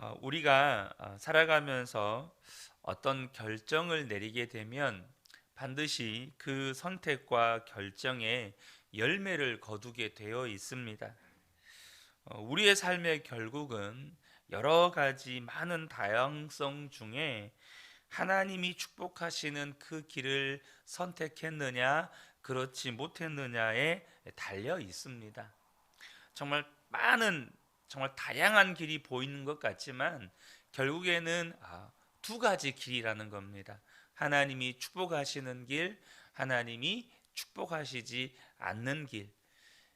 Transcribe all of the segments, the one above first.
어, 우리가 어, 살아가면서 어떤 결정을 내리게 되면 반드시 그 선택과 결정에 열매를 거두게 되어 있습니다. 어, 우리의 삶의 결국은 여러 가지 많은 다양성 중에 하나님이 축복하시는 그 길을 선택했느냐, 그렇지 못했느냐에 달려 있습니다. 정말 많은 정말 다양한 길이 보이는 것 같지만 결국에는 아, 두 가지 길이라는 겁니다. 하나님이 축복하시는 길, 하나님이 축복하시지 않는 길.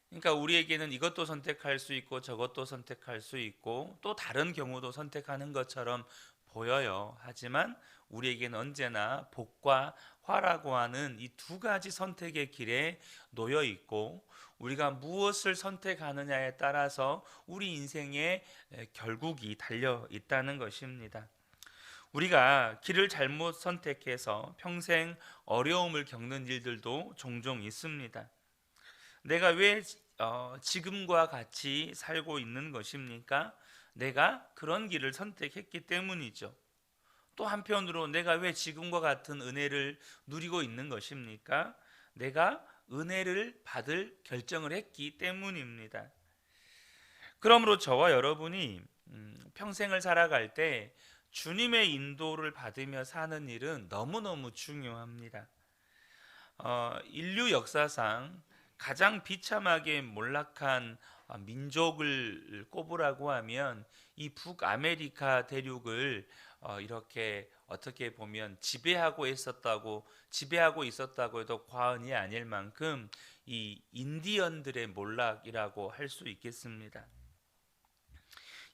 그러니까 우리에게는 이것도 선택할 수 있고 저것도 선택할 수 있고 또 다른 경우도 선택하는 것처럼 보여요. 하지만 우리에게는 언제나 복과 화라고 하는 이 두 가지 선택의 길에 놓여 있고 우리가 무엇을 선택하느냐에 따라서 우리 인생의 결국이 달려 있다는 것입니다. 우리가 길을 잘못 선택해서 평생 어려움을 겪는 일들도 종종 있습니다. 내가 왜 어, 지금과 같이 살고 있는 것입니까? 내가 그런 길을 선택했기 때문이죠. 또 한편으로 내가 왜 지금과 같은 은혜를 누리고 있는 것입니까? 내가 은혜를 받을 결정을 했기 때문입니다. 그러므로 저와 여러분이 음, 평생을 살아갈 때 주님의 인도를 받으며 사는 일은 너무너무 중요합니다. 어, 인류 역사상 가장 비참하게 몰락한 어, 민족을 꼽으라고 하면 이 북아메리카 대륙을 어, 이렇게 어떻게 보면 지배하고 있었다고 지배하고 있었다고 해도 과언이 아닐 만큼 이 인디언들의 몰락이라고 할 수 있겠습니다.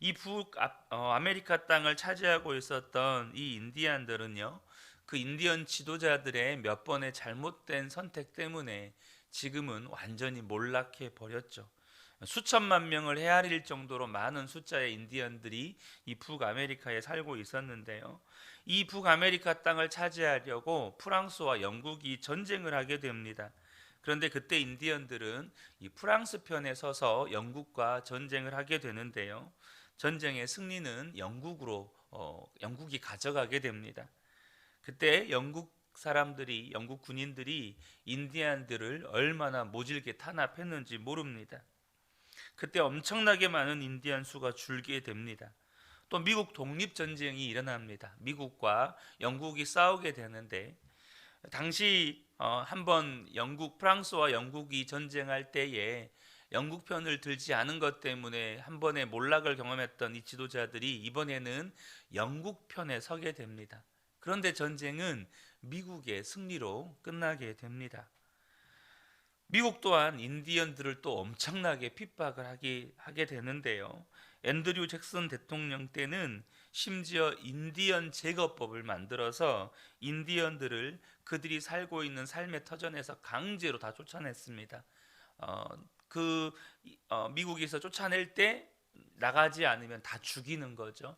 이 북아메리카 어, 땅을 차지하고 있었던 이 인디언들은요, 그 인디언 지도자들의 몇 번의 잘못된 선택 때문에 지금은 완전히 몰락해 버렸죠. 수천만 명을 헤아릴 정도로 많은 숫자의 인디언들이 이 북아메리카에 살고 있었는데요. 이 북아메리카 땅을 차지하려고 프랑스와 영국이 전쟁을 하게 됩니다. 그런데 그때 인디언들은 이 프랑스 편에 서서 영국과 전쟁을 하게 되는데요. 전쟁의 승리는 영국으로 어, 영국이 가져가게 됩니다. 그때 영국 사람들이 영국 군인들이 인디안들을 얼마나 모질게 탄압했는지 모릅니다. 그때 엄청나게 많은 인디안 수가 줄게 됩니다. 또 미국 독립 전쟁이 일어납니다. 미국과 영국이 싸우게 되는데 당시 어, 한번 영국 프랑스와 영국이 전쟁할 때에 영국 편을 들지 않은 것 때문에 한 번의 몰락을 경험했던 이 지도자들이 이번에는 영국 편에 서게 됩니다. 그런데 전쟁은 미국의 승리로 끝나게 됩니다. 미국 또한 인디언들을 또 엄청나게 핍박을 하게, 하게 되는데요. 앤드류 잭슨 대통령 때는 심지어 인디언 제거법을 만들어서 인디언들을 그들이 살고 있는 삶의 터전에서 강제로 다 쫓아냈습니다. 어, 그 어, 미국에서 쫓아낼 때 나가지 않으면 다 죽이는 거죠.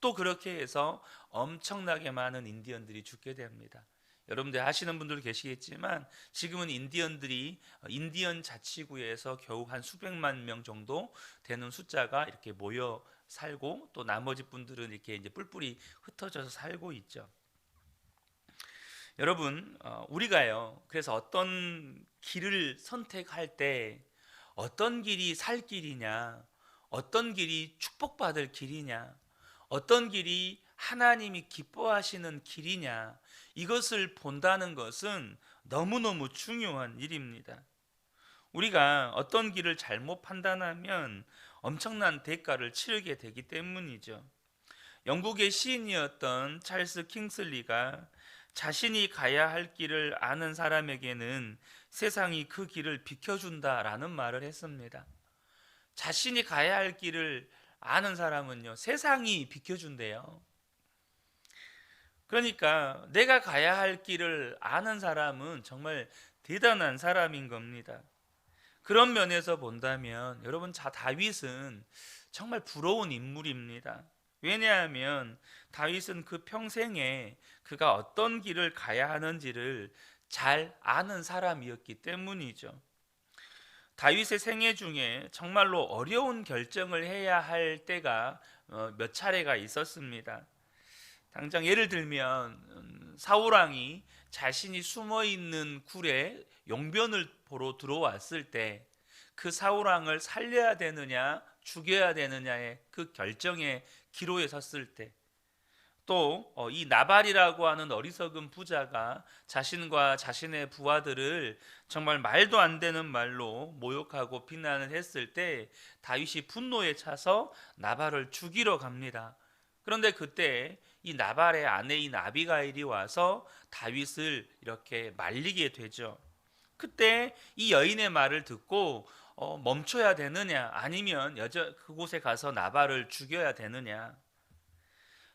또 그렇게 해서 엄청나게 많은 인디언들이 죽게 됩니다. 여러분들 아시는 분들 계시겠지만 지금은 인디언들이 인디언 자치구에서 겨우 한 수백만 명 정도 되는 숫자가 이렇게 모여 살고 또 나머지 분들은 이렇게 이제 뿔뿔이 흩어져서 살고 있죠. 여러분 어, 우리가요 그래서 어떤 길을 선택할 때 어떤 길이 살 길이냐 어떤 길이 축복받을 길이냐 어떤 길이 하나님이 기뻐하시는 길이냐 이것을 본다는 것은 너무너무 중요한 일입니다. 우리가 어떤 길을 잘못 판단하면 엄청난 대가를 치르게 되기 때문이죠. 영국의 시인이었던 찰스 킹슬리가 자신이 가야 할 길을 아는 사람에게는 세상이 그 길을 비켜준다라는 말을 했습니다. 자신이 가야 할 길을 아는 사람은요, 세상이 비켜준대요. 그러니까 내가 가야 할 길을 아는 사람은 정말 대단한 사람인 겁니다. 그런 면에서 본다면 여러분 자 다윗은 정말 부러운 인물입니다. 왜냐하면 다윗은 그 평생에 그가 어떤 길을 가야 하는지를 잘 아는 사람이었기 때문이죠. 다윗의 생애 중에 정말로 어려운 결정을 해야 할 때가 어, 몇 차례가 있었습니다. 당장 예를 들면 음, 사울 왕이 자신이 숨어 있는 굴에 용변을 보러 들어왔을 때 그 사울 왕을 살려야 되느냐 죽여야 되느냐의 그 결정의 기로에 섰을 때 또이 나발이라고 하는 어리석은 부자가 자신과 자신의 부하들을 정말 말도 안 되는 말로 모욕하고 비난을 했을 때 다윗이 분노에 차서 나발을 죽이러 갑니다. 그런데 그때 이 나발의 아내인 아비가일이 와서 다윗을 이렇게 말리게 되죠. 그때 이 여인의 말을 듣고 어, 멈춰야 되느냐 아니면 여자 그곳에 가서 나발을 죽여야 되느냐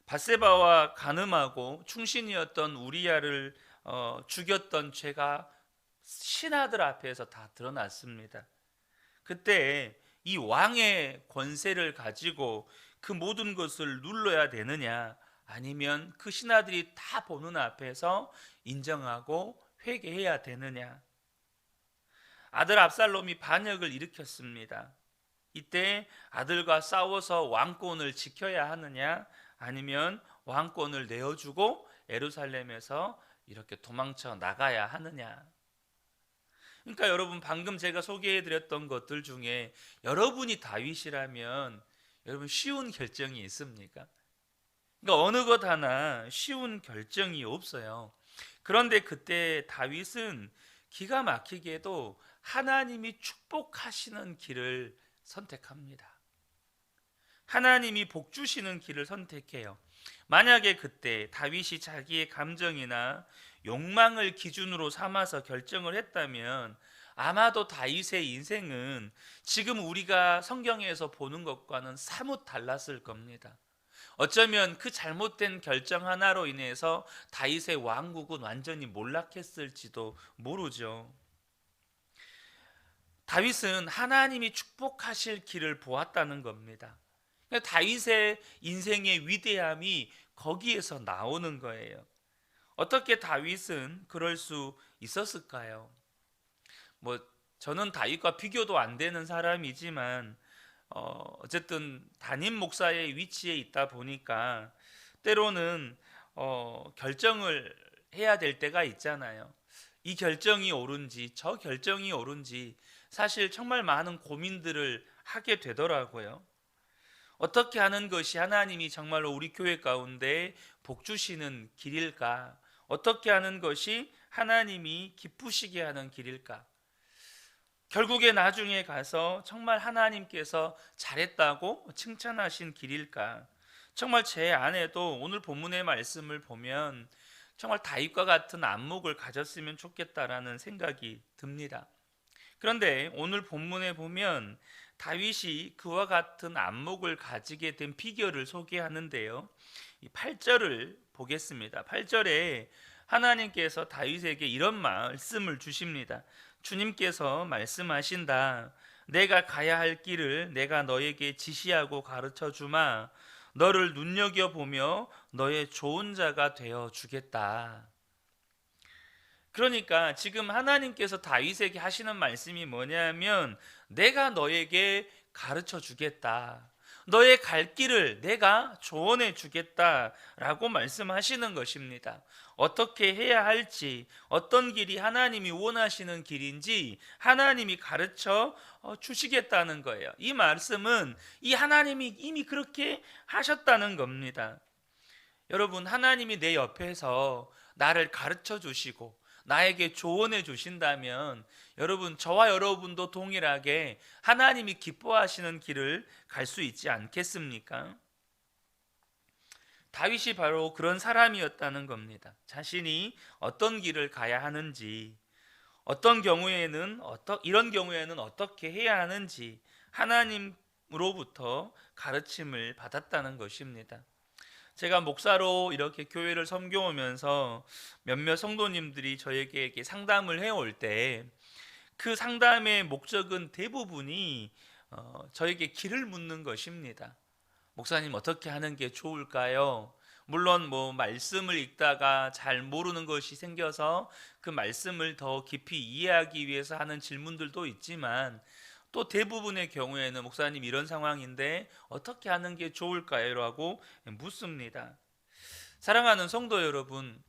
바세바와 간음하고 충신이었던 우리야를 어, 죽였던 죄가 신하들 앞에서 다 드러났습니다. 그때 이 왕의 권세를 가지고 그 모든 것을 눌러야 되느냐 아니면 그 신하들이 다 보는 앞에서 인정하고 회개해야 되느냐 아들 압살롬이 반역을 일으켰습니다. 이때 아들과 싸워서 왕권을 지켜야 하느냐 아니면 왕권을 내어주고 에루살렘에서 이렇게 도망쳐 나가야 하느냐. 그러니까 여러분 방금 제가 소개해 드렸던 것들 중에 여러분이 다윗이라면 여러분 쉬운 결정이 있습니까? 그러니까 어느 것 하나 쉬운 결정이 없어요. 그런데 그때 다윗은 기가 막히게도 하나님이 축복하시는 길을 선택합니다. 하나님이 복 주시는 길을 선택해요. 만약에 그때 다윗이 자기의 감정이나 욕망을 기준으로 삼아서 결정을 했다면 아마도 다윗의 인생은 지금 우리가 성경에서 보는 것과는 사뭇 달랐을 겁니다. 어쩌면 그 잘못된 결정 하나로 인해서 다윗의 왕국은 완전히 몰락했을지도 모르죠. 다윗은 하나님이 축복하실 길을 보았다는 겁니다. 그러니까 다윗의 인생의 위대함이 거기에서 나오는 거예요. 어떻게 다윗은 그럴 수 있었을까요? 뭐 저는 다윗과 비교도 안 되는 사람이지만 어, 어쨌든 담임 목사의 위치에 있다 보니까 때로는 어, 결정을 해야 될 때가 있잖아요. 이 결정이 옳은지 저 결정이 옳은지 사실 정말 많은 고민들을 하게 되더라고요. 어떻게 하는 것이 하나님이 정말로 우리 교회 가운데 복 주시는 길일까? 어떻게 하는 것이 하나님이 기쁘시게 하는 길일까? 결국에 나중에 가서 정말 하나님께서 잘했다고 칭찬하신 길일까? 정말 제 아내도 오늘 본문의 말씀을 보면 정말 다윗과 같은 안목을 가졌으면 좋겠다라는 생각이 듭니다. 그런데 오늘 본문에 보면 다윗이 그와 같은 안목을 가지게 된 비결을 소개하는데요. 이 8절을 보겠습니다. 8절에 하나님께서 다윗에게 이런 말씀을 주십니다. 주님께서 말씀하신다. 내가 가야 할 길을 내가 너에게 지시하고 가르쳐 주마. 너를 눈여겨 보며 너의 좋은 자가 되어 주겠다. 그러니까 지금 하나님께서 다윗에게 하시는 말씀이 뭐냐면 내가 너에게 가르쳐 주겠다. 너의 갈 길을 내가 조언해 주겠다라고 말씀하시는 것입니다. 어떻게 해야 할지, 어떤 길이 하나님이 원하시는 길인지 하나님이 가르쳐 어, 주시겠다는 거예요. 이 말씀은 이 하나님이 이미 그렇게 하셨다는 겁니다. 여러분, 하나님이 내 옆에서 나를 가르쳐 주시고 나에게 조언해 주신다면 여러분 저와 여러분도 동일하게 하나님이 기뻐하시는 길을 갈 수 있지 않겠습니까? 다윗이 바로 그런 사람이었다는 겁니다. 자신이 어떤 길을 가야 하는지, 어떤 경우에는 어떠, 이런 경우에는 어떻게 해야 하는지 하나님으로부터 가르침을 받았다는 것입니다. 제가 목사로 이렇게 교회를 섬겨오면서 몇몇 성도님들이 저에게 상담을 해올 때 그 상담의 목적은 대부분이 어, 저에게 길을 묻는 것입니다. 목사님 어떻게 하는 게 좋을까요? 물론 뭐 말씀을 읽다가 잘 모르는 것이 생겨서 그 말씀을 더 깊이 이해하기 위해서 하는 질문들도 있지만 또 대부분의 경우에는 목사님 이런 상황인데 어떻게 하는 게 좋을까요?라고 묻습니다. 사랑하는 성도 여러분,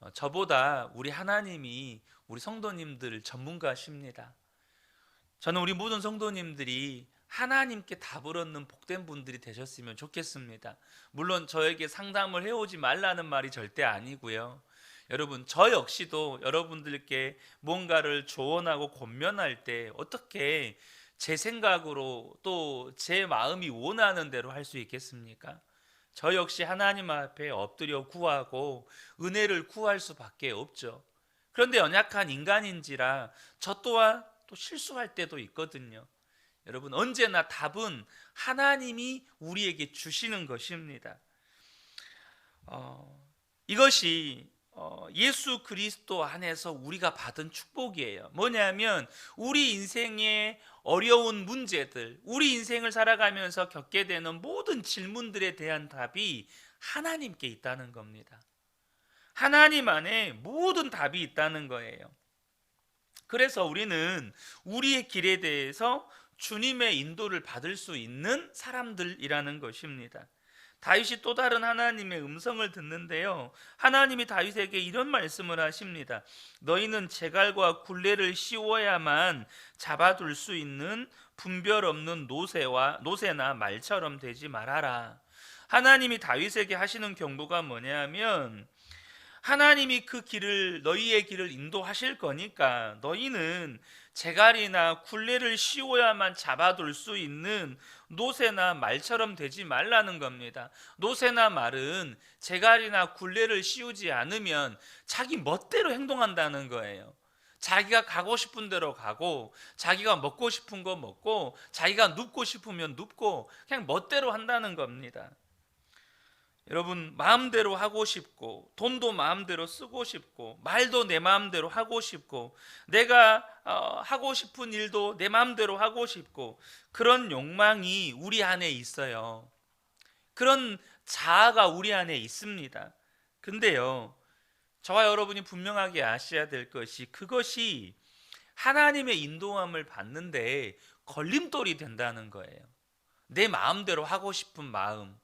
어, 저보다 우리 하나님이 우리 성도님들 전문가십니다. 저는 우리 모든 성도님들이 하나님께 답을 얻는 복된 분들이 되셨으면 좋겠습니다. 물론 저에게 상담을 해오지 말라는 말이 절대 아니고요. 여러분, 저 역시도 여러분들께 뭔가를 조언하고 권면할 때 어떻게 제 생각으로 또 제 마음이 원하는 대로 할 수 있겠습니까? 저 역시 하나님 앞에 엎드려 구하고 은혜를 구할 수밖에 없죠. 그런데 연약한 인간인지라 저 또한 또 실수할 때도 있거든요. 여러분 언제나 답은 하나님이 우리에게 주시는 것입니다. 어, 이것이 어, 예수 그리스도 안에서 우리가 받은 축복이에요. 뭐냐면 우리 인생의 어려운 문제들, 우리 인생을 살아가면서 겪게 되는 모든 질문들에 대한 답이 하나님께 있다는 겁니다. 하나님 안에 모든 답이 있다는 거예요. 그래서 우리는 우리의 길에 대해서 주님의 인도를 받을 수 있는 사람들이라는 것입니다. 다윗이 또 다른 하나님의 음성을 듣는데요. 하나님이 다윗에게 이런 말씀을 하십니다. 너희는 제갈과 굴레를 씌워야만 잡아둘 수 있는 분별 없는 노새와 노새나 말처럼 되지 말아라. 하나님이 다윗에게 하시는 경고가 뭐냐면 하나님이 그 길을 너희의 길을 인도하실 거니까 너희는 제갈이나 굴레를 씌워야만 잡아둘 수 있는 노새나 말처럼 되지 말라는 겁니다. 노새나 말은 제갈이나 굴레를 씌우지 않으면 자기 멋대로 행동한다는 거예요. 자기가 가고 싶은 대로 가고 자기가 먹고 싶은 거 먹고 자기가 눕고 싶으면 눕고 그냥 멋대로 한다는 겁니다. 여러분 마음대로 하고 싶고 돈도 마음대로 쓰고 싶고 말도 내 마음대로 하고 싶고 내가 어, 하고 싶은 일도 내 마음대로 하고 싶고 그런 욕망이 우리 안에 있어요. 그런 자아가 우리 안에 있습니다. 근데요. 저와 여러분이 분명하게 아셔야 될 것이 그것이 하나님의 인도함을 받는데 걸림돌이 된다는 거예요. 내 마음대로 하고 싶은 마음,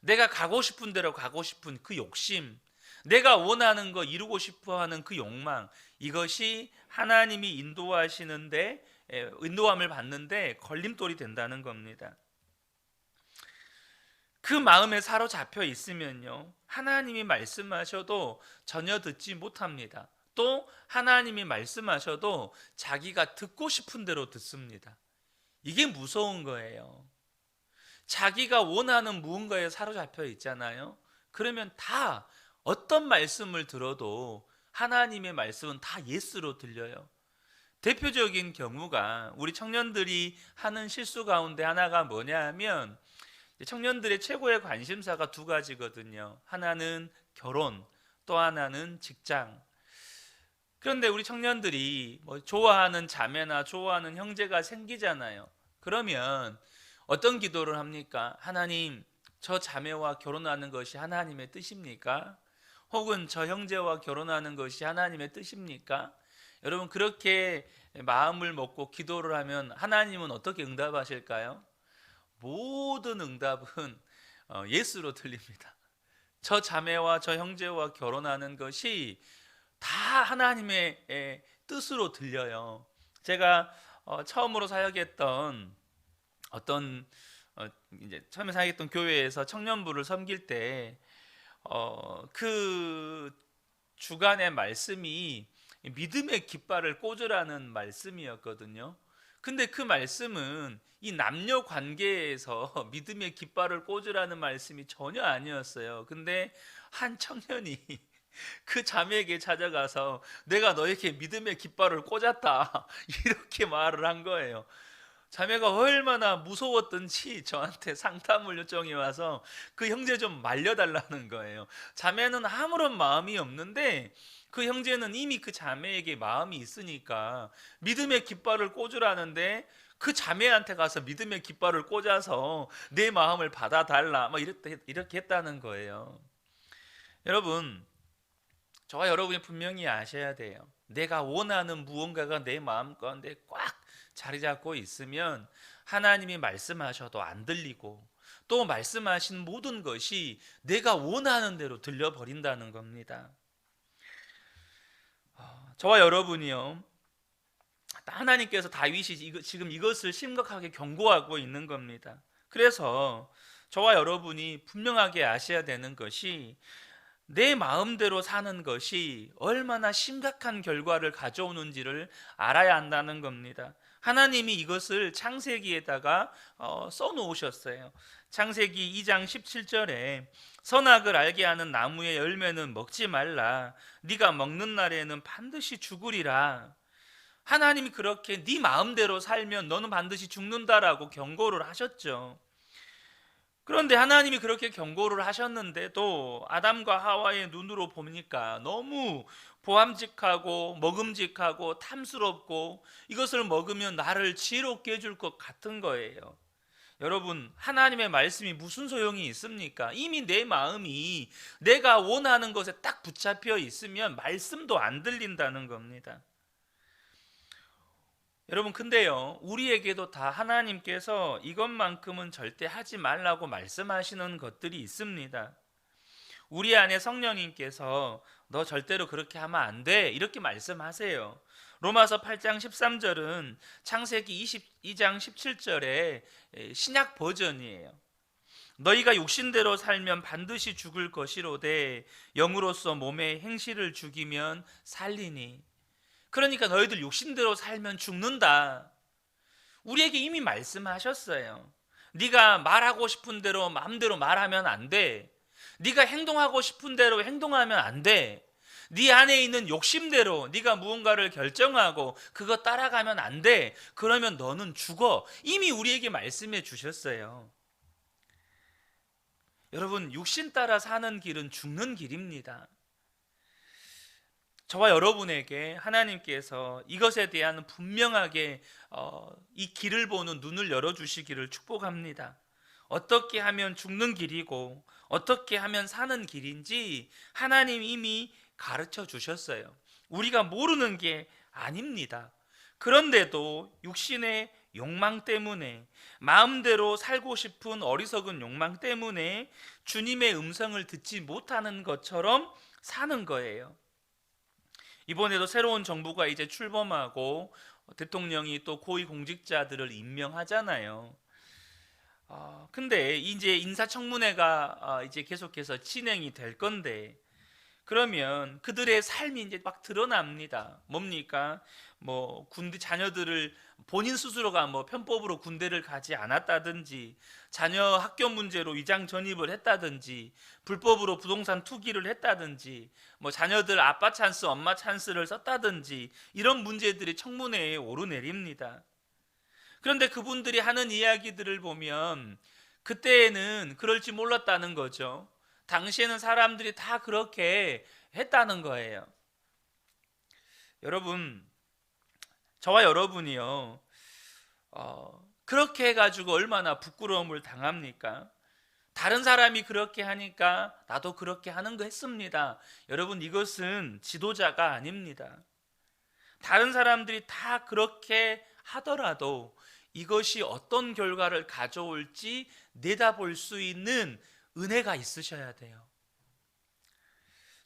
내가 가고 싶은 대로 가고 싶은 그 욕심, 내가 원하는 거 이루고 싶어 하는 그 욕망, 이것이 하나님이 인도하시는데, 인도함을 받는데 걸림돌이 된다는 겁니다. 그 마음에 사로잡혀 있으면요, 하나님이 말씀하셔도 전혀 듣지 못합니다. 또 하나님이 말씀하셔도 자기가 듣고 싶은 대로 듣습니다. 이게 무서운 거예요. 자기가 원하는 무언가에 사로잡혀 있잖아요. 그러면 다 어떤 말씀을 들어도 하나님의 말씀은 다 예스로 들려요. 대표적인 경우가 우리 청년들이 하는 실수 가운데 하나가 뭐냐 하면 청년들의 최고의 관심사가 두 가지거든요. 하나는 결혼, 또 하나는 직장. 그런데 우리 청년들이 뭐 좋아하는 자매나 좋아하는 형제가 생기잖아요. 그러면 어떤 기도를 합니까? 하나님, 저 자매와 결혼하는 것이 하나님의 뜻입니까? 혹은 저 형제와 결혼하는 것이 하나님의 뜻입니까? 여러분 그렇게 마음을 먹고 기도를 하면 하나님은 어떻게 응답하실까요? 모든 응답은 어, 예수로 들립니다. 저 자매와 저 형제와 결혼하는 것이 다 하나님의 뜻으로 들려요. 제가 어, 처음으로 사역했던 어떤 어, 이제 처음에 사역했던 교회에서 청년부를 섬길 때그 어, 그 주간의 말씀이 믿음의 깃발을 꽂으라는 말씀이었거든요. 근데 그 말씀은 이 남녀 관계에서 믿음의 깃발을 꽂으라는 말씀이 전혀 아니었어요. 근데 한 청년이 그 자매에게 찾아가서 내가 너에게 믿음의 깃발을 꽂았다. 이렇게 말을 한 거예요. 자매가 얼마나 무서웠던지 저한테 상담을 요청이 와서 그 형제 좀 말려달라는 거예요. 자매는 아무런 마음이 없는데 그 형제는 이미 그 자매에게 마음이 있으니까 믿음의 깃발을 꽂으라는데 그 자매한테 가서 믿음의 깃발을 꽂아서 내 마음을 받아달라 막 이렇게, 이렇게 했다는 거예요. 여러분, 저와 여러분이 분명히 아셔야 돼요. 내가 원하는 무언가가 내 마음 가운데 꽉 자리 잡고 있으면 하나님이 말씀하셔도 안 들리고 또 말씀하신 모든 것이 내가 원하는 대로 들려버린다는 겁니다. 어, 저와 여러분이요. 하나님께서 다윗이 지금 이것을 심각하게 경고하고 있는 겁니다. 그래서 저와 여러분이 분명하게 아셔야 되는 것이 내 마음대로 사는 것이 얼마나 심각한 결과를 가져오는지를 알아야 한다는 겁니다. 하나님이 이것을 창세기에다가 어, 써 놓으셨어요. 창세기 2장 17절에 선악을 알게 하는 나무의 열매는 먹지 말라. 네가 먹는 날에는 반드시 죽으리라. 하나님이 그렇게 네 마음대로 살면 너는 반드시 죽는다라고 경고를 하셨죠. 그런데 하나님이 그렇게 경고를 하셨는데도 아담과 하와의 눈으로 보니까 너무 보암직하고 먹음직하고 탐스럽고 이것을 먹으면 나를 지혜롭게 해줄 것 같은 거예요. 여러분, 하나님의 말씀이 무슨 소용이 있습니까? 이미 내 마음이 내가 원하는 것에 딱 붙잡혀 있으면 말씀도 안 들린다는 겁니다. 여러분 근데요 우리에게도 다 하나님께서 이것만큼은 절대 하지 말라고 말씀하시는 것들이 있습니다. 우리 안에 성령님께서 너 절대로 그렇게 하면 안 돼. 이렇게 말씀하세요. 로마서 8장 13절은 창세기 22장 17절의 신약 버전이에요. 너희가 육신대로 살면 반드시 죽을 것이로되 영으로서 몸의 행실을 죽이면 살리니 그러니까 너희들 육신대로 살면 죽는다. 우리에게 이미 말씀하셨어요. 네가 말하고 싶은 대로 마음대로 말하면 안 돼. 네가 행동하고 싶은 대로 행동하면 안 돼. 네 안에 있는 욕심대로 네가 무언가를 결정하고 그거 따라가면 안 돼. 그러면 너는 죽어. 이미 우리에게 말씀해 주셨어요. 여러분, 육신 따라 사는 길은 죽는 길입니다. 저와 여러분에게 하나님께서 이것에 대한 분명하게 어, 이 길을 보는 눈을 열어주시기를 축복합니다. 어떻게 하면 죽는 길이고 어떻게 하면 사는 길인지 하나님 이미 가르쳐 주셨어요. 우리가 모르는 게 아닙니다. 그런데도 육신의 욕망 때문에 마음대로 살고 싶은 어리석은 욕망 때문에 주님의 음성을 듣지 못하는 것처럼 사는 거예요. 이번에도 새로운 정부가 이제 출범하고 대통령이 또 고위 공직자들을 임명하잖아요. 어, 근데 이제 인사청문회가 어, 이제 계속해서 진행이 될 건데 그러면 그들의 삶이 이제 막 드러납니다. 뭡니까? 뭐 군대 자녀들을 본인 스스로가 뭐 편법으로 군대를 가지 않았다든지 자녀 학교 문제로 위장 전입을 했다든지 불법으로 부동산 투기를 했다든지 뭐 자녀들 아빠 찬스 엄마 찬스를 썼다든지 이런 문제들이 청문회에 오르내립니다. 그런데 그분들이 하는 이야기들을 보면 그때에는 그럴지 몰랐다는 거죠. 당시에는 사람들이 다 그렇게 했다는 거예요. 여러분, 저와 여러분이요, 어, 그렇게 해가지고 얼마나 부끄러움을 당합니까? 다른 사람이 그렇게 하니까 나도 그렇게 하는 거 했습니다. 여러분, 이것은 지도자가 아닙니다. 다른 사람들이 다 그렇게 하더라도 이것이 어떤 결과를 가져올지 내다볼 수 있는 은혜가 있으셔야 돼요.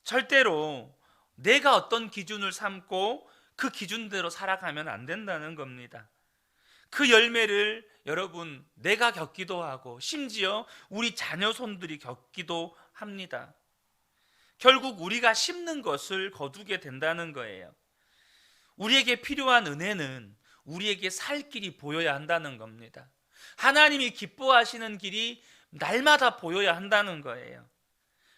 절대로 내가 어떤 기준을 삼고 그 기준대로 살아가면 안 된다는 겁니다. 그 열매를 여러분 내가 겪기도 하고 심지어 우리 자녀 손들이 겪기도 합니다. 결국 우리가 심는 것을 거두게 된다는 거예요. 우리에게 필요한 은혜는 우리에게 살 길이 보여야 한다는 겁니다. 하나님이 기뻐하시는 길이 날마다 보여야 한다는 거예요.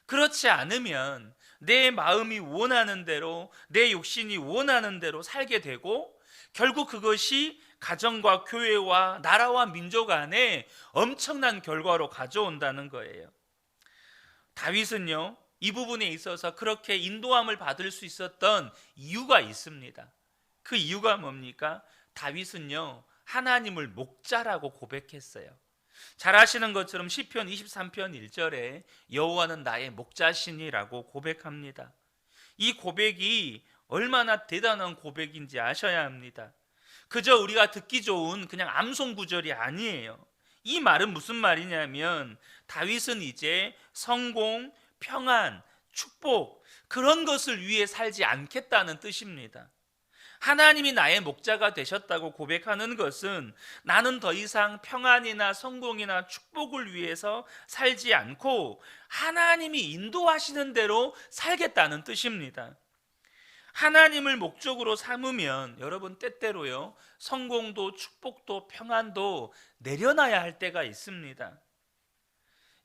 그렇지 않으면 내 마음이 원하는 대로 내 욕심이 원하는 대로 살게 되고 결국 그것이 가정과 교회와 나라와 민족 안에 엄청난 결과로 가져온다는 거예요. 다윗은요, 이 부분에 있어서 그렇게 인도함을 받을 수 있었던 이유가 있습니다. 그 이유가 뭡니까? 다윗은요, 하나님을 목자라고 고백했어요. 잘 아시는 것처럼 시편 23편 1절에 여호와는 나의 목자시니라고 고백합니다. 이 고백이 얼마나 대단한 고백인지 아셔야 합니다. 그저 우리가 듣기 좋은 그냥 암송 구절이 아니에요. 이 말은 무슨 말이냐면 다윗은 이제 성공, 평안, 축복 그런 것을 위해 살지 않겠다는 뜻입니다. 하나님이 나의 목자가 되셨다고 고백하는 것은 나는 더 이상 평안이나 성공이나 축복을 위해서 살지 않고 하나님이 인도하시는 대로 살겠다는 뜻입니다. 하나님을 목적으로 삼으면 여러분 때때로요 성공도 축복도 평안도 내려놔야 할 때가 있습니다.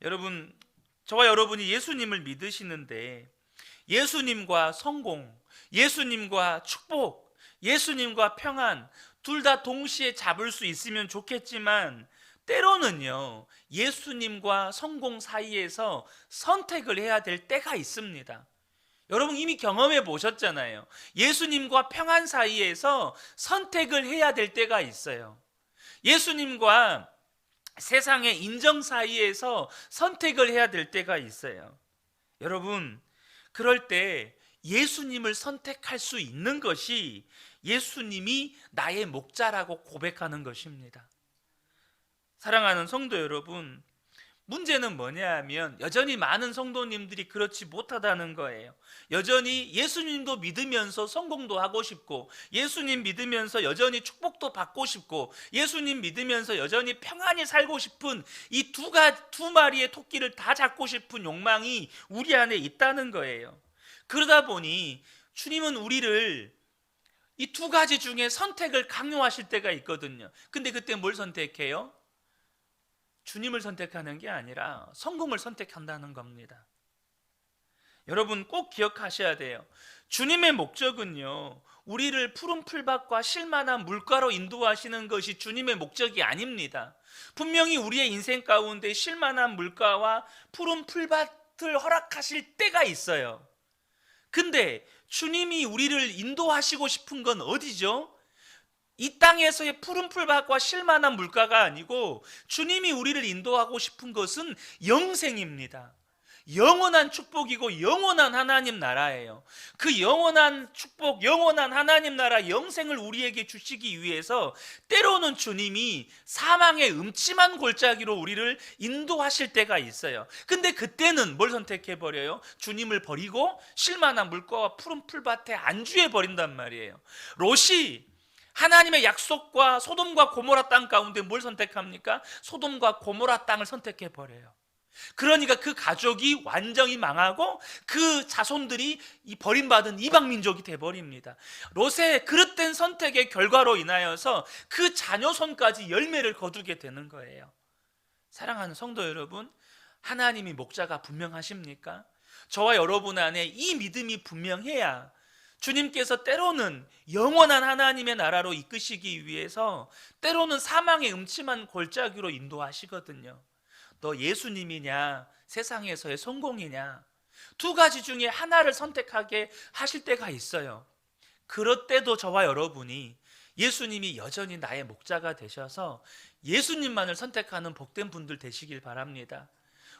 여러분 저와 여러분이 예수님을 믿으시는데 예수님과 성공, 예수님과 축복, 예수님과 평안 둘 다 동시에 잡을 수 있으면 좋겠지만 때로는요 예수님과 성공 사이에서 선택을 해야 될 때가 있습니다. 여러분 이미 경험해 보셨잖아요. 예수님과 평안 사이에서 선택을 해야 될 때가 있어요. 예수님과 세상의 인정 사이에서 선택을 해야 될 때가 있어요. 여러분, 그럴 때 예수님을 선택할 수 있는 것이 예수님이 나의 목자라고 고백하는 것입니다. 사랑하는 성도 여러분, 문제는 뭐냐 하면 여전히 많은 성도님들이 그렇지 못하다는 거예요. 여전히 예수님도 믿으면서 성공도 하고 싶고, 예수님 믿으면서 여전히 축복도 받고 싶고, 예수님 믿으면서 여전히 평안히 살고 싶은 이 두 가, 두 마리의 토끼를 다 잡고 싶은 욕망이 우리 안에 있다는 거예요. 그러다 보니 주님은 우리를 이 두 가지 중에 선택을 강요하실 때가 있거든요. 근데 그때 뭘 선택해요? 주님을 선택하는 게 아니라 성공을 선택한다는 겁니다. 여러분 꼭 기억하셔야 돼요. 주님의 목적은요, 우리를 푸른 풀밭과 실만한 물가로 인도하시는 것이 주님의 목적이 아닙니다. 분명히 우리의 인생 가운데 실만한 물가와 푸른 풀밭을 허락하실 때가 있어요. 근데 주님이 우리를 인도하시고 싶은 건 어디죠? 이 땅에서의 푸른 풀밭과 실만한 물가가 아니고 주님이 우리를 인도하고 싶은 것은 영생입니다. 영원한 축복이고 영원한 하나님 나라예요. 그 영원한 축복, 영원한 하나님 나라 영생을 우리에게 주시기 위해서 때로는 주님이 사망의 음침한 골짜기로 우리를 인도하실 때가 있어요. 근데 그때는 뭘 선택해 버려요? 주님을 버리고 실만한 물가와 푸른 풀밭에 안주해 버린단 말이에요. 롯이 하나님의 약속과 소돔과 고모라 땅 가운데 뭘 선택합니까? 소돔과 고모라 땅을 선택해 버려요. 그러니까 그 가족이 완전히 망하고 그 자손들이 이 버림받은 이방 민족이 돼 버립니다. 롯의 그릇된 선택의 결과로 인하여서 그 자녀 손까지 열매를 거두게 되는 거예요. 사랑하는 성도 여러분, 하나님이 목자가 분명하십니까? 저와 여러분 안에 이 믿음이 분명해야 주님께서 때로는 영원한 하나님의 나라로 이끄시기 위해서 때로는 사망의 음침한 골짜기로 인도하시거든요. 너 예수님이냐, 세상에서의 성공이냐, 두 가지 중에 하나를 선택하게 하실 때가 있어요. 그럴 때도 저와 여러분이 예수님이 여전히 나의 목자가 되셔서 예수님만을 선택하는 복된 분들 되시길 바랍니다.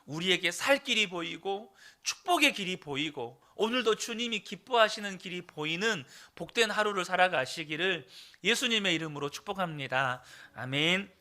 우리에게 살 길이 보이고 축복의 길이 보이고 오늘도 주님이 기뻐하시는 길이 보이는 복된 하루를 살아가시기를 예수님의 이름으로 축복합니다. 아멘.